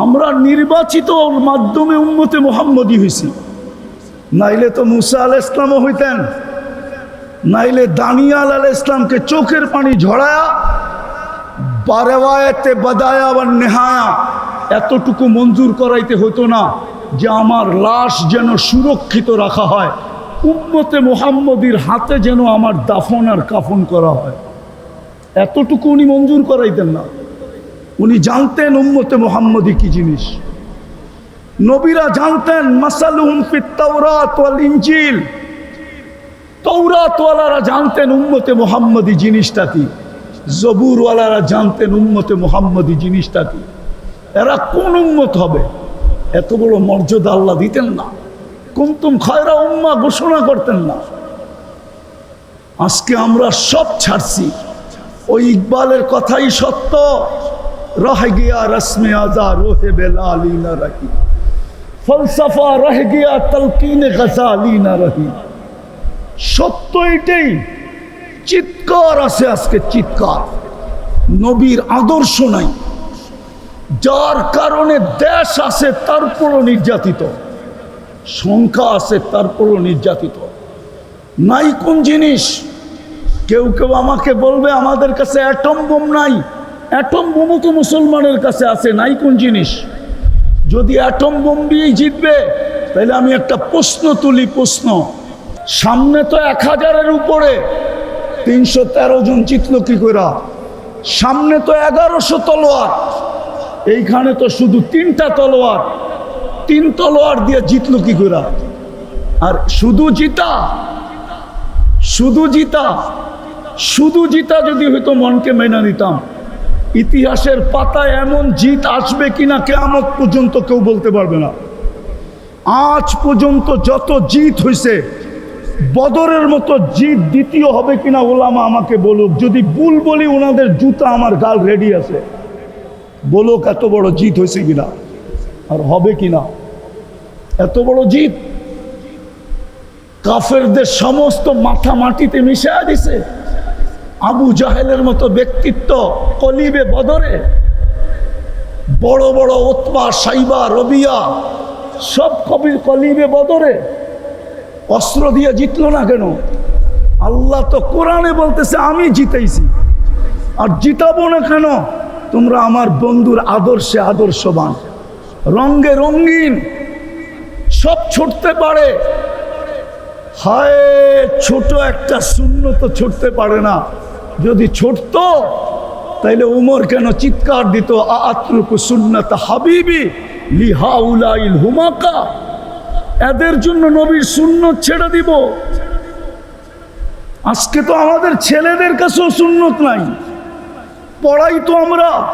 আমরা নির্বাচিত মাধ্যমে উন্মতে মোহাম্মদী হয়েছি নাইলে তো মুসা আল ইসলামও হইতেন। নাইলে দানিয়াল আল ইসলামকে চোখের পানি ঝড়ায়া বারেওয়ায়তে বাদায়া বা নেহায়া এতটুকু মঞ্জুর করাইতে হতো না যে আমার লাশ যেন সুরক্ষিত রাখা হয়, উম্মতে মোহাম্মদীর হাতে যেন আমার দাফন আর কাফন করা হয়। এতটুকু উনি মঞ্জুর করাইতেন না। উনি জানতেন উম্মতে মোহাম্মদী কি জিনিস। নবীরা জানতেন, মাসালুহুম ফিত ওয়াল ইনজিল। তৌরাতওয়ালারা জানতেন উম্মতে মোহাম্মদী জিনিসটা কি। জবুরওয়ালারা জানতেন উম্মতে মোহাম্মদী জিনিসটা কি। এরা কোন উম্মত হবে? এত বড় মর্যাদা আল্লাহ দিতেন না। কুমতুম খয়রা উম্মা ঘোষণা করতেন না। আজকে আমরা সব ছাড়ছি। ওই ইকবালের কথাই সত্য। রহ গিয়া রসমে আজা, রোহে বেলালি না রহি। ফলসফা রহ গিয়া তলকিনে গজালি না রহি। সত্য এটাই, চিৎকার আছে আজকে চিৎকার। নবীর আদর্শ নাই। যার কারণে দেশ আছে তারপরও নির্যাতিত। সংখ্যা আছে তারপরও নির্যাতিত। নাই কোন জিনিস। কেউ কেউ আমাকে বলবে, আমাদের কাছে অ্যাটম বোম নাই। অ্যাটম বোমও তো মুসলমানের কাছে আছে, নাই কোন জিনিস। যদি অ্যাটম বোম দিয়েই জিতবে, তাহলে আমি একটা প্রশ্ন তুলি, প্রশ্ন। সামনে তো এক হাজারের উপরে, তিনশো তেরো জন জিতল কি করে সামনে তো এগারোশো তলোয়ার, এইখানে তো শুধু তিনটা তলোয়ার, তিন তলোয়ার দিয়ে জিতল কি করে আর শুধু জিতা শুধু জিতা শুধু জিতা যদি হয়তো মনকে মেনে নিতাম। ইতিহাসের পাতায় এমন জিত আসবে কিনা কেমন পর্যন্ত কেউ বলতে পারবে না। আজ পর্যন্ত যত জিত হয়েছে বদরের মতো জিত দ্বিতীয় হবে কিনা ওলামা আমাকে বলুক। যদি ভুল বলি, ওনাদের জুতা আমার গাল রেডি আছে। বলুক এত বড় জিত হয়েছে কিনা, আর হবে কিনা। এত বড় জিত? কাফেরদের সমস্ত মাথা মাটিতে মিশে দিছে। আবু জাহেলের মতো ব্যক্তিত্ব কলিবে বদরে। বড় বড় ওতবা সাইবা, রবিয়া, সব কবি কলিবে বদরে। অস্ত্র দিয়ে জিতলো না কেন? আল্লাহ তো কোরআনে বলতেছে, আমি জিতেইছি। আর জিতাবো না কেন? তোমরা আমার বন্ধুর আদর্শে আদর্শবান। রঙ্গে রঙ্গিন সব ছুটতে পারে। হায়, ছোট একটা শূন্য তো ছুটতে পারে না। যদি ছুটত তাইলে উমর কেন চিৎকার দিত? হুমাকা। এদের জন্য নবীর শূন্য ছেড়ে দিব। আজকে তো আমাদের ছেলেদের কাছেও সুন্নত নাই। পড়াই তো আমরা।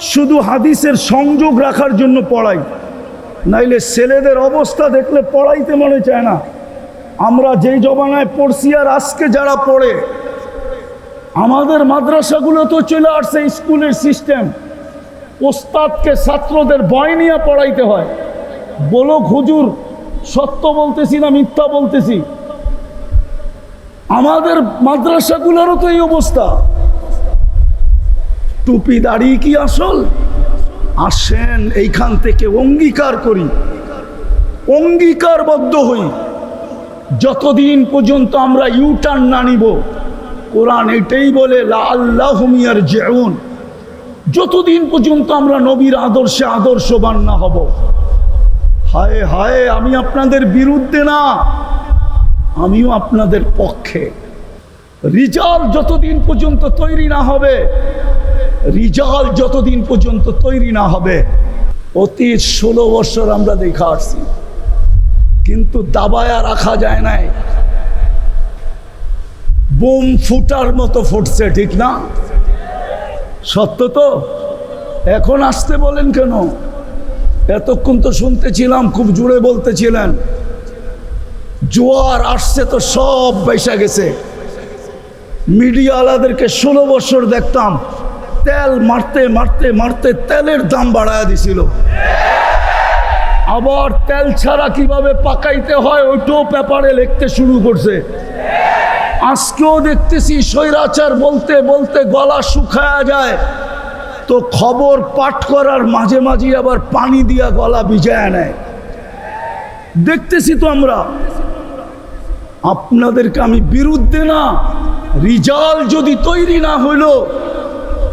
শুধু হাদিসের সংযোগ রাখার জন্য পড়াই। নাইলে ছেলেদের অবস্থা দেখলে পড়াইতে মনে চায় না। আমরা যেই জমানায় পড়ছি আর আজকে যারা পড়ে আমাদের মাদ্রাসাগুলো তো চলে আসছে স্কুলের সিস্টেম। ওস্তাদকে ছাত্রদের ভয় নিয়ে পড়াইতে হয়। বলো হুজুর, সত্য বলতেছি না মিথ্যা বলতেছি? আমাদের মাদ্রাসাগুলোরও তো এই অবস্থা। টুপি দাঁড়িয়ে কি আসল? আসেন, এইখান থেকে অঙ্গীকার করি। অঙ্গীকারবদ্ধ হই। যতদিন পর্যন্ত আমরা ইউটার্ন না নিব কোরআন এটাই বলে, লা আল্লাহ হুমিয়ার জেউন যতদিন পর্যন্ত আমরা নবীর আদর্শে আদর্শবান না হব, হায় হায়, আমি আপনাদের বিরুদ্ধে না, আমিও আপনাদের পক্ষে। রিজাল যতদিন পর্যন্ত তৈরি না হবে, রিজাল যতদিন পর্যন্ত তৈরি না হবে, অতীত ষোলো বছর আমরা দেখা আসছি। কিন্তু দাবায়া রাখা যায় নাই। বোম ফুটার মতো ফুটছে, ঠিক না? সত্য তো? এখন আসতে বলেন কেন? এতক্ষণ তো শুনতেছিলাম, খুব জুড়ে বলতেছিলেন। জোয়ার আসছে তো সব বেসা গেছে। মিডিয়াওয়ালাদেরকে ষোলো বছর দেখতাম, তেল মারতে মারতে মারতে তেলের দাম বাড়ায় দিছিল। আবার তেল ছাড়া কীভাবে পাকাইতে হয়, ওইটাও পেপারে লিখতে শুরু করছে। আজকেও দেখতেছি স্বৈরাচার বলতে বলতে গলা শুকায়া যায়। তো খবর পাঠ করার মাঝে মাঝে আবার পানি দিয়া গলা ভিজায় নেয়। দেখতেছি তো আমরা, আপনাদেরকে আমি বিরুদ্ধে না, রিজাল যদি তৈরি না হইল,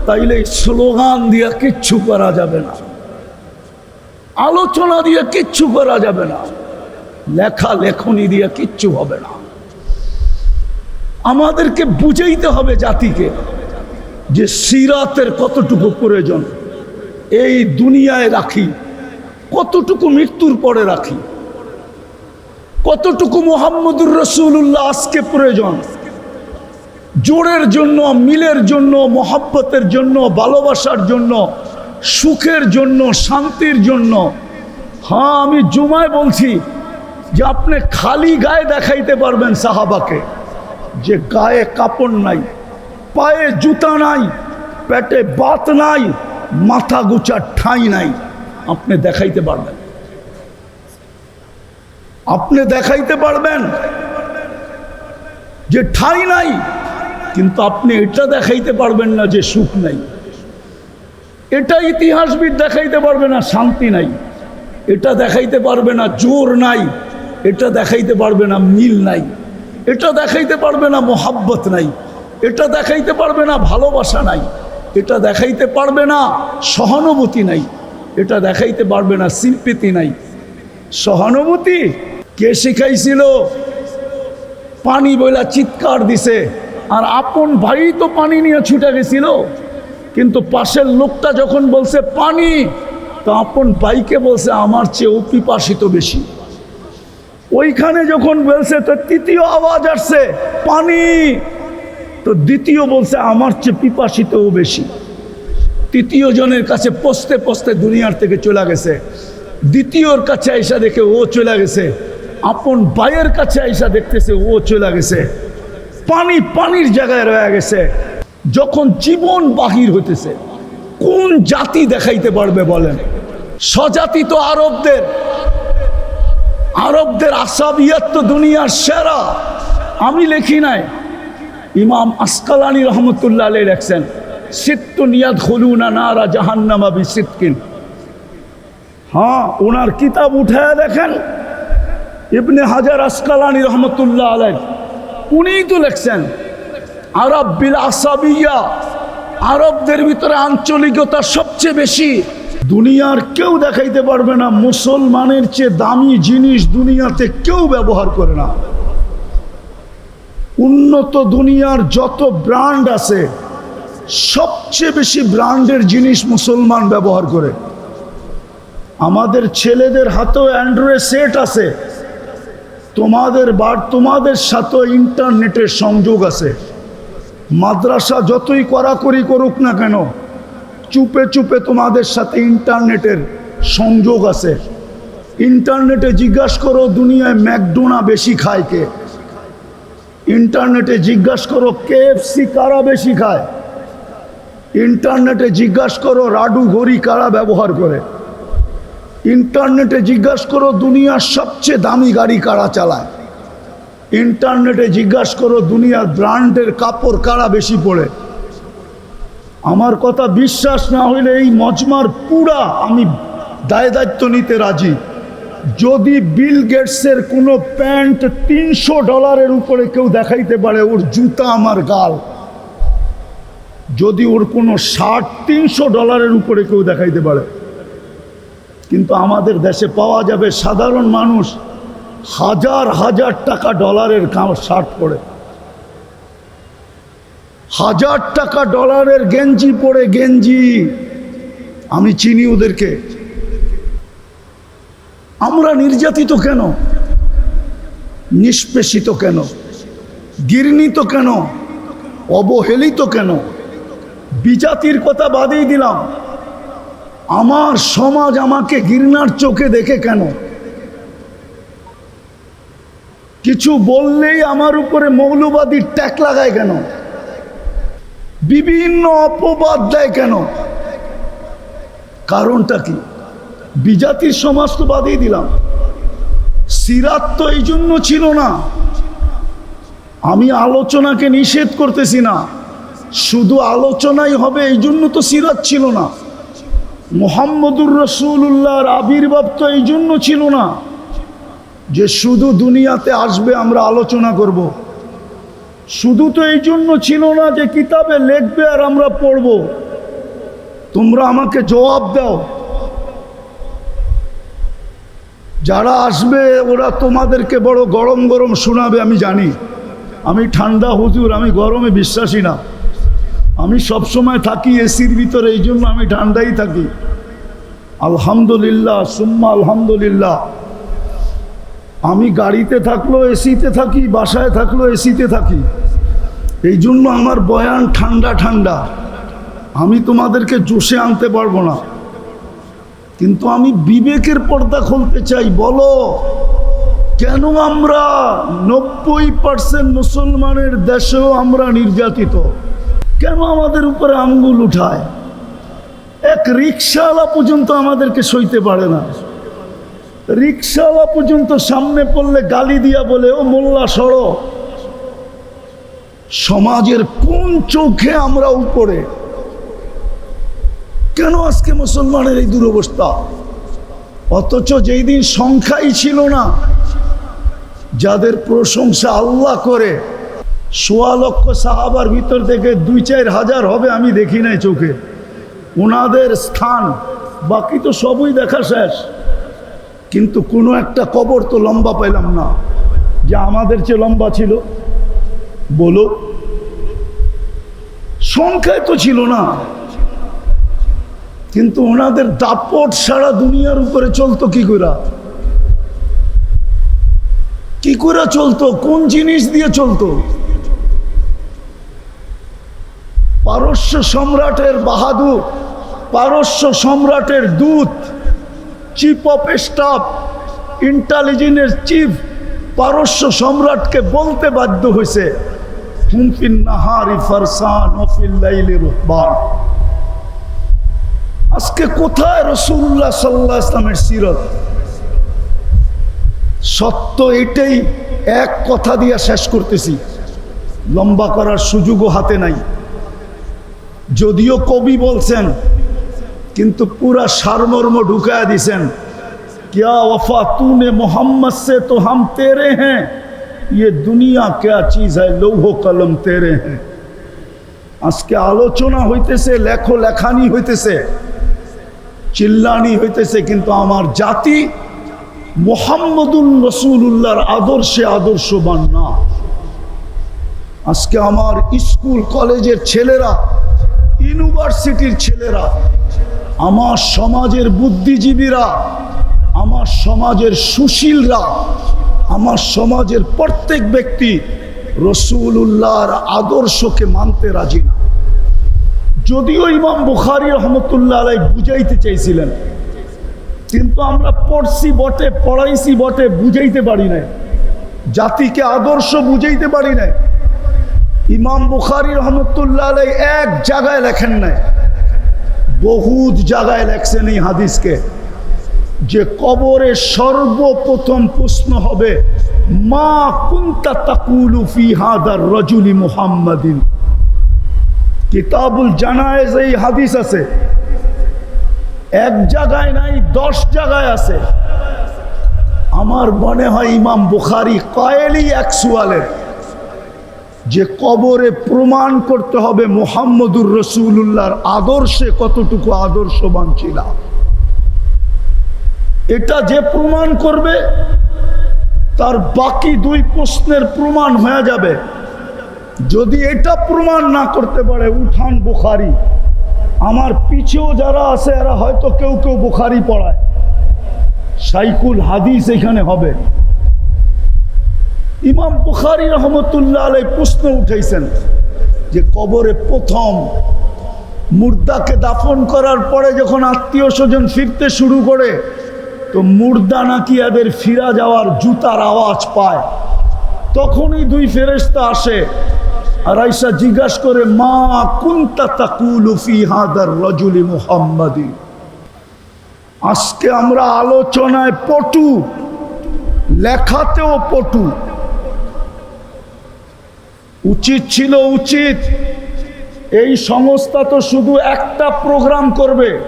তাইলে স্লোগান দিয়া কিচ্ছু করা যাবে না। আলোচনা দিয়ে কিচ্ছু করা যাবে না। লেখা লেখনি দিয়ে কিচ্ছু হবে না। আমাদেরকে বুঝাইতে হবে জাতিকে যে সিরাতের কতটুকু প্রয়োজন। এই দুনিয়ায় রাখি, কতটুকু মৃত্যুর পরে রাখি, কতটুকু মোহাম্মদুর রসুল্লাহ আজকে প্রয়োজন। জোরের জন্য, মিলের জন্য, মহাব্বতের জন্য, ভালোবাসার জন্য, সুখের জন্য, শান্তির জন্য। হ্যাঁ আমি জুমায় বলছি যে আপনি খালি গায়ে দেখাইতে পারবেন সাহাবাকে। যে গায়ে কাপড় নাই, পায়ে জুতা নাই, পেটে বাত নাই, মাথা গুচার ঠাঁই নাই। আপনি দেখাইতে পারবেন। আপনি দেখাইতে পারবেন যে ঠাঁই নাই, কিন্তু আপনি এটা দেখাইতে পারবেন না যে সুখ নাই। এটা ইতিহাসবিদ দেখাইতে পারবে না শান্তি নাই। এটা দেখাইতে পারবে না জোর নাই। এটা দেখাইতে পারবে না মিল নাই। এটা দেখাইতে পারবে না মোহাব্বত নাই, এটা দেখাইতে পারবে না ভালোবাসা নাই, এটা দেখাইতে পারবে না সহানুভূতি নাই, এটা দেখাইতে পারবে না সিম্পিতি নাই। সহানুভূতি কে শিখাইছিল? পানি বইলা চিৎকার দিছে, আর আপন ভাই তো পানি নিয়ে ছুটে গেছিল, কিন্তু পাশের লোকটা যখন বলছে পানি, তো আপন ভাইকে বলছে, আমার চেয়ে পিপাসিত বেশি। ওইখানে যখন বলছে, তো তৃতীয় আওয়াজ আসছে, পানি। তো দ্বিতীয় বলছে, আমার চেয়ে পিপাসিতও বেশি। তৃতীয় জনের কাছে পস্তে পস্তে দুনিয়ার থেকে চলে গেছে। দ্বিতীয়র কাছে আইসা দেখে ও চলে গেছে। আপন ভাইয়ের কাছে আইসা দেখতেছে ও চলে গেছে। পানি পানির জায়গায় রয়ে গেছে। যখন জীবন বাহির হইতেছে, কোন জাতি দেখাইতে পারবে বলেন? স্বজাতি তো আরবদের। আরবদের আসাবিয়াত তো দুনিয়ার সেরা। আমি লেখি নাই। ইমাম আসকালানি রহমতুল্লাহ আলী লেখছেন, সিত্তু নিয়াদ হলুনা নারা জাহান্নামা বি সিতকিন হ্যাঁ ওনার কিতাব উঠায় দেখেন, ইবনে হাজার আসকালানি রহমতুল্লাহ আলাই উনিই তো লেখছেন, আরব বিল আসাবিয়া, আরবদের ভিতরে আঞ্চলিকতা সবচেয়ে বেশি। দুনিয়ার কেউ দেখাইতে পারবে না, মুসলমানের চেয়ে দামি জিনিস দুনিয়াতে কেউ ব্যবহার করে না। উন্নত দুনিয়ার যত ব্র্যান্ড আছে, সবচেয়ে বেশি ব্র্যান্ডের জিনিস মুসলমান ব্যবহার করে। আমাদের ছেলেদের হাতেও অ্যান্ড্রয়েড সেট আছে। তোমাদের বার তোমাদের সাথেও ইন্টারনেটের সংযোগ আছে। মাদ্রাসা যতই কড়াকড়ি করুক না কেন চুপে চুপে তোমাদের সাথে ইন্টারনেটের সংযোগ আছে। ইন্টারনেটে জিজ্ঞাসা করো, দুনিয়ায় ম্যাকডোনা বেশি খায় কে? ইন্টারনেটে জিজ্ঞাসা করো, কেএফসি কারা বেশি খায়? ইন্টারনেটে জিজ্ঞাসা করো, রাডু ঘড়ি কারা ব্যবহার করে? ইন্টারনেটে জিজ্ঞাসা করো, দুনিয়ার সবচেয়ে দামি গাড়ি কারা চালায়? ইন্টারনেটে জিজ্ঞাসা করো, দুনিয়ার ব্র্যান্ডের কাপড় কারা বেশি পড়ে? আমার কথা বিশ্বাস না হইলে এই মজমার পুরা আমি দায় দায়িত্ব নিতে রাজি। যদি বিল গেটসের কোনো প্যান্ট তিনশো ডলারের উপরে কেউ দেখাইতে পারে, ওর জুতা আমার গাল। যদি ওর কোনো শার্ট তিনশো ডলারের উপরে কেউ দেখাইতে পারে। কিন্তু আমাদের দেশে পাওয়া যাবে সাধারণ মানুষ হাজার হাজার টাকা ডলারের শার্ট পরে। হাজার টাকা ডলারের গেঞ্জি পরে গেঞ্জি। আমি চিনি ওদেরকে। আমরা নির্যাতিত কেন? নিষ্পেষিত কেন? গির্ণিত কেন? অবহেলিত কেন? বিজাতির কথা বাদেই দিলাম। আমার সমাজ আমাকে ঘৃণার চোখে দেখে কেন? কিছু বললেই আমার উপরে মৌলবাদীর ট্যাক লাগায় কেন? বিভিন্ন অপবাদ দেয় কেন? কারণটা কি? বিজাতির সমাজ তো বাদই দিলাম। সিরাত তো এই জন্য ছিল না। আমি আলোচনাকে নিষেধ করতেছি না। শুধু আলোচনাই হবে, এই জন্য তো সিরাত ছিল না। মোহাম্মদুর রসুল্লাহর আবির্ভাব তো এই জন্য ছিল না যে শুধু দুনিয়াতে আসবে, আমরা আলোচনা করব। শুধু তো এই জন্য ছিল না যে কিতাবে লিখবে আর আমরা পড়ব। তোমরা আমাকে জবাব দাও। যারা আসবে, ওরা তোমাদেরকে বড় গরম গরম শোনাবে, আমি জানি। আমি ঠান্ডা, হুজুর, আমি গরমে বিশ্বাসী না। আমি সব সময় থাকি এসির ভিতরে, এই জন্য আমি ঠান্ডাই থাকি। আলহামদুলিল্লাহ, সুম্মা আলহামদুলিল্লাহ। আমি গাড়িতে থাকল, এসিতে থাকি, বাসায় থাকল, এসিতে থাকি। এই জন্য আমার বয়ান ঠান্ডা ঠান্ডা। আমি তোমাদেরকে জোশে আনতে পারব না। কিন্তু আমি বিবেকের পর্দা খুলতে চাই, বলো। কেন আমরা নব্বই পার্সেন্ট মুসলমানের দেশেও আমরা নির্যাতিত? কেন আমাদের উপরে আঙ্গুল উঠায়? এক রিক্সাওয়ালা পর্যন্ত আমাদেরকে সইতে পারে না। রিক্সাওয়ালা পর্যন্ত সামনে পড়লে গালি দিয়া বলে, ও মোল্লা সড়ো সমাজের কোন চোখে আমরা উপরে? কেন আজকে মুসলমানের এই দুরবস্থা? অথচ যেই দিন সংখ্যাই ছিল না, যাদের প্রশংসা আল্লাহ করে, সোয়া লক্ষ সাহাবার ভিতর থেকে দুই চার হাজার হবে আমি দেখি নাই চোখে। ওনাদের স্থান, বাকি তো সবই দেখা শেষ। কিন্তু কোনো একটা কবর তো লম্বা পাইলাম না। যে আমাদের চেয়ে লম্বা ছিল। বলো। সংখ্যায় তো ছিল না। কিন্তু ওনাদের দাপট সারা দুনিয়ার উপরে চলতো কি করে কি করে চলতো? কোন জিনিস দিয়ে চলতো? পারস্য সম্রাটের বাহাদুর, পারস্য সম্রাটের দূত। চিফ অফ স্টাফ ইন্টেলিজেন্সের চিফ পারস্য সম্রাটকে বলতে বাধ্য হয়েছে হুমফিন নাহারি ফারসান অফিল লাইলি আজকে কোথায় রসুল্লাহ সাল্লাহ ইসলামের সিরত সত্য এটাই এক কথা দিয়া শেষ করতেছি। লম্বা করার সুযোগও হাতে নাই। যদিও কবি বলছেন কিন্তু পুরা সারমর্ম ঢুকায়া দিছেন क्या वफा तूने मोहम्मद से तो हम तेरे हैं ये दुनिया क्या चीज है লৌহ কলম তেরে हैं আজকে আলোচনা হইতেছে লেখো লেখানি হইতেছে চিল্লানি হইতেছে কিন্তু আমার জাতি মোহাম্মদুল রসুল্লাহর আদর্শে আদর্শবান না আজকে আমার স্কুল কলেজের ছেলেরা ইউনিভার্সিটির ছেলেরা আমার সমাজের বুদ্ধিজীবীরা, আমার সমাজের সুশীলরা, আমার সমাজের প্রত্যেক ব্যক্তি রসুল্লাহর আদর্শকে মানতে রাজি না। যদিও ইমাম বুখারি রহমতুল্লাহ আলাই বুঝাইতে চাইছিলেন, কিন্তু আমরা পড়ছি বটে, পড়াইছি বটে, বুঝাইতে পারি নাই। জাতিকে আদর্শ বুঝাইতে পারি নাই। ইমাম বুখারি রহমতুল্লাহ আলাই এক জায়গায় লেখেন নাই। বহুত জায়গায় লেখছেন এই হাদিসকে, যে কবরে সর্বপ্রথম প্রশ্ন হবে, মা কুন্তা তাকুলু ফি হাদার রজুলি মুহাম্মাদিন? কিতাবুল জানায়েজ এই হাদিস আছে। এক জায়গায় নাই, দশ জায়গায় আছে। আমার মনে হয় ইমাম বুখারি কয়েলই এক সুয়ালের। যে কবরে প্রমাণ করতে হবে মোহাম্মদুর রসুল্লাহর আদর্শে কতটুকু আদর্শবান ছিলাম এটা যে প্রমাণ করবে, তার বাকি দুই প্রশ্নের প্রমাণ হয়ে যাবে। যদি এটা প্রমাণ না করতে পারে, উঠান বুখারি। আমার পিছেও যারা আছে, এরা হয়তো কেউ কেউ বুখারি পড়ায়। সাইকুল হাদিস এখানে হবে। ইমাম বুখারি রহমতুল্লাহ আলাই প্রশ্ন উঠেছেন যে কবরে প্রথম মুর্দাকে দাফন করার পরে যখন আত্মীয় স্বজন ফিরতে শুরু করে, তো মুর্দা নাকি এদের ফিরা যাওয়ার জুতার আওয়াজ পায়। তখনই দুই ফেরেস্তা আসে আর আইসা জিজ্ঞাসা করে, মা কুন্তা তাকুলু ফি হাদার রজুলি মুহাম্মাদি? আজকে আমরা আলোচনায় পটু, লেখাতেও পটু উচিত ছিল উচিত। এই সংস্থা তো শুধু একটা প্রোগ্রাম করবে।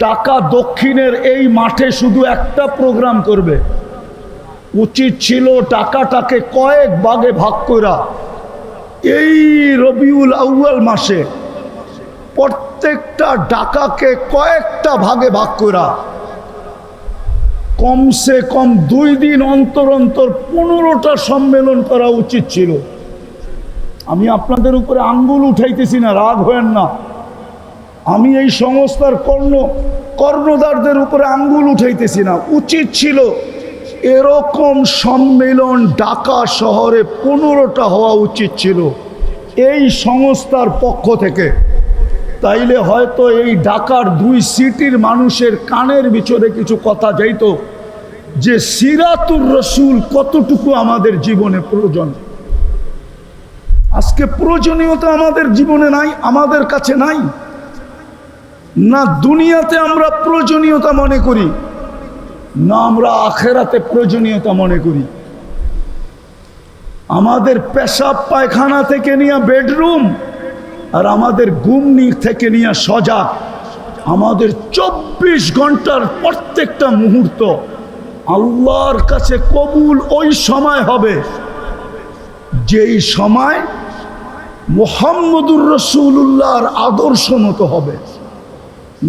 ঢাকা দক্ষিণের এই মাঠে শুধু একটা প্রোগ্রাম করবে। উচিত ছিল টাকাটাকে কয়েক ভাগে ভাগ করা। এই রবিউল আউয়াল মাসে প্রত্যেকটা ডাকাকে কয়েকটা ভাগে ভাগ করা। কমসে কম দুই দিন অন্তর অন্তর পনেরোটা সম্মেলন করা উচিত ছিল। আমি আপনাদের উপরে আঙ্গুল উঠাইতেছি না, রাগ হয়েন না। আমি এই সংস্থার কর্ণ কর্ণদারদের উপরে আঙ্গুল উঠাইতেছি না। উচিত ছিল এরকম সম্মেলন ঢাকা শহরে পনেরোটা হওয়া উচিত ছিল এই সংস্থার পক্ষ থেকে। তাইলে হয়তো এই ঢাকার দুই সিটির মানুষের কানের ভিতরে কিছু কথা যাইতো যে সিরাতুর রসুল কতটুকু আমাদের জীবনে প্রয়োজন। আজকে প্রয়োজনীয়তা আমাদের জীবনে নাই, আমাদের কাছে নাই। না দুনিয়াতে আমরা প্রয়োজনীয়তা মনে করি, না আমরা আখেরাতে প্রয়োজনীয়তা মনে করি। আমাদের পেশাব পায়খানা থেকে নিয়ে বেডরুম আর আমাদের গুমনি থেকে নিয়ে সজাগ আমাদের চব্বিশ ঘণ্টার প্রত্যেকটা মুহূর্ত আল্লাহর কাছে কবুল ওই সময় হবে, যেই সময় মোহাম্মদুর রসুল্লাহর আদর্শ মতো হবে।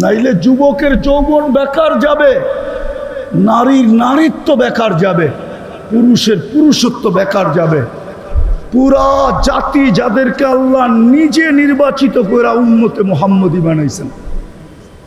নাইলে যুবকের যৌবন বেকার যাবে, নারীর নারীত্ব বেকার যাবে, পুরুষের পুরুষত্ব বেকার যাবে। পুরা জাতি যাদেরকে আল্লাহ নিজে নির্বাচিত করে উন্মতে মোহাম্মদী বানাইছেন।